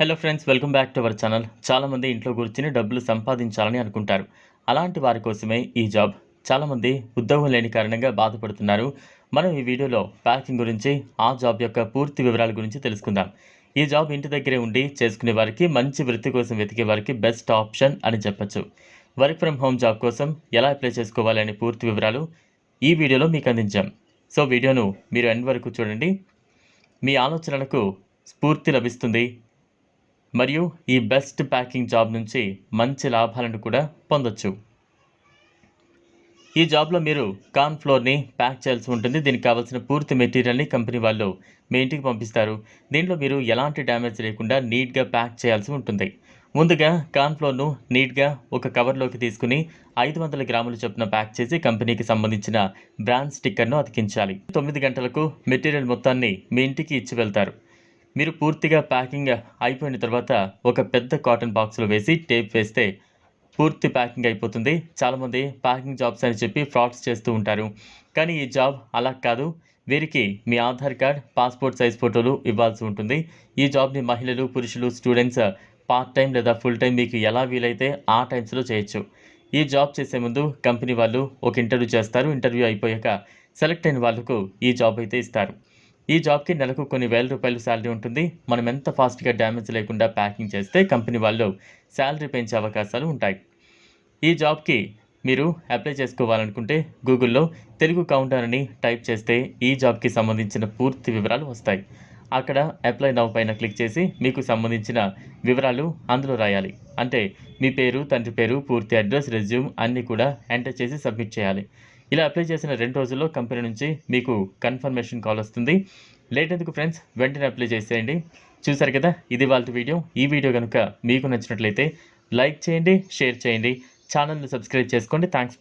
Hello friends welcome back to our channel చాలామంది ఇంట్లో కూర్చుని డబ్బులు సంపాదించాలని అనుకుంటారు. అలాంటి వారి కోసమే ఈ జాబ్ చాలామంది ఉద్యోగం లేని కారణంగా బాధపడుతున్నారు. మనం ఈ వీడియోలో ప్యాకింగ్ గురించి ఆ జాబ్ యొక్క పూర్తి వివరాల గురించి తెలుసుకుందాం. ఈ జాబ్ ఇంటి దగ్గరే ఉండి చేసుకునే వారికి మంచి వృత్తి కోసం వెతికే వారికి బెస్ట్ ఆప్షన్ అని చెప్పొచ్చు. వర్క్ ఫ్రమ్ హోమ్ జాబ్ కోసం ఎలా అప్లై చేసుకోవాలనే పూర్తి వివరాలు ఈ వీడియోలో మీకు అందించాం. సో వీడియోను మీరు ఎండ్ వరకు చూడండి. మీ ఆలోచనలకు స్ఫూర్తి లభిస్తుంది. మరియు ఈ బెస్ట్ ప్యాకింగ్ జాబ్ నుంచి మంచి లాభాలను కూడా పొందొచ్చు. ఈ జాబ్లో మీరు కార్న్ ఫ్లోర్ని ప్యాక్ చేయాల్సి ఉంటుంది. దీనికి కావాల్సిన పూర్తి మెటీరియల్ని కంపెనీ వాళ్ళు మీ ఇంటికి పంపిస్తారు. దీంట్లో మీరు ఎలాంటి డ్యామేజ్ లేకుండా నీట్గా ప్యాక్ చేయాల్సి ఉంటుంది. ముందుగా కార్న్ ఫ్లోర్ను నీట్గా ఒక కవర్లోకి తీసుకుని ఐదు వందల గ్రాముల చొప్పున ప్యాక్ చేసి కంపెనీకి సంబంధించిన బ్రాండ్ స్టిక్కర్ను అతికించాలి. తొమ్మిది గంటలకు మెటీరియల్ మొత్తాన్ని మీ ఇంటికి ఇచ్చి వెళ్తారు. మీరు పూర్తిగా ప్యాకింగ్ అయిపోయిన తర్వాత ఒక పెద్ద కాటన్ బాక్స్లో వేసి టేప్ వేస్తే పూర్తి ప్యాకింగ్ అయిపోతుంది. చాలామంది ప్యాకింగ్ జాబ్స్ అని చెప్పి ఫ్రాడ్స్ చేస్తూ ఉంటారు. కానీ ఈ జాబ్ అలా కాదు. వీరికి మీ ఆధార్ కార్డ్ పాస్పోర్ట్ సైజ్ ఫోటోలు ఇవ్వాల్సి ఉంటుంది. ఈ జాబ్ని మహిళలు పురుషులు స్టూడెంట్స్ పార్ట్ టైం లేదా ఫుల్ టైం మీకు ఎలా వీలైతే ఆ టైమ్స్లో చేయొచ్చు. ఈ జాబ్ చేసే ముందు కంపెనీ వాళ్ళు ఒక ఇంటర్వ్యూ చేస్తారు. ఇంటర్వ్యూ అయిపోయాక సెలెక్ట్ అయిన వాళ్ళకు ఈ జాబ్ అయితే ఇస్తారు. ఈ జాబ్కి నెలకు కొన్ని వేల రూపాయలు శాలరీ ఉంటుంది. మనం ఎంత ఫాస్ట్గా డ్యామేజ్ లేకుండా ప్యాకింగ్ చేస్తే కంపెనీ వాళ్ళు శాలరీ పెంచే అవకాశాలు ఉంటాయి. ఈ జాబ్కి మీరు అప్లై చేసుకోవాలనుకుంటే గూగుల్లో తెలుగు కౌంటర్ అని టైప్ చేస్తే ఈ జాబ్కి సంబంధించిన పూర్తి వివరాలు వస్తాయి. అక్కడ అప్లై నౌ పైన క్లిక్ చేసి మీకు సంబంధించిన వివరాలు అందులో రాయాలి. అంటే మీ పేరు తండ్రి పేరు పూర్తి అడ్రస్ రెజ్యూమ్ అన్నీ కూడా ఎంటర్ చేసి సబ్మిట్ చేయాలి. ఇలా అప్లై చేసిన రెండు రోజుల్లో కంపెనీ నుంచి మీకు కన్ఫర్మేషన్ కాల్ వస్తుంది. లేట్ ఎందుకు ఫ్రెండ్స్ వెంటనే అప్లై చేసేయండి. చూసారు కదా ఇది వాళ్ళ వీడియో ఈ వీడియో కనుక మీకు నచ్చినట్లయితే లైక్ చేయండి షేర్ చేయండి. ఛానల్ని సబ్స్క్రైబ్ చేసుకోండి. థ్యాంక్స్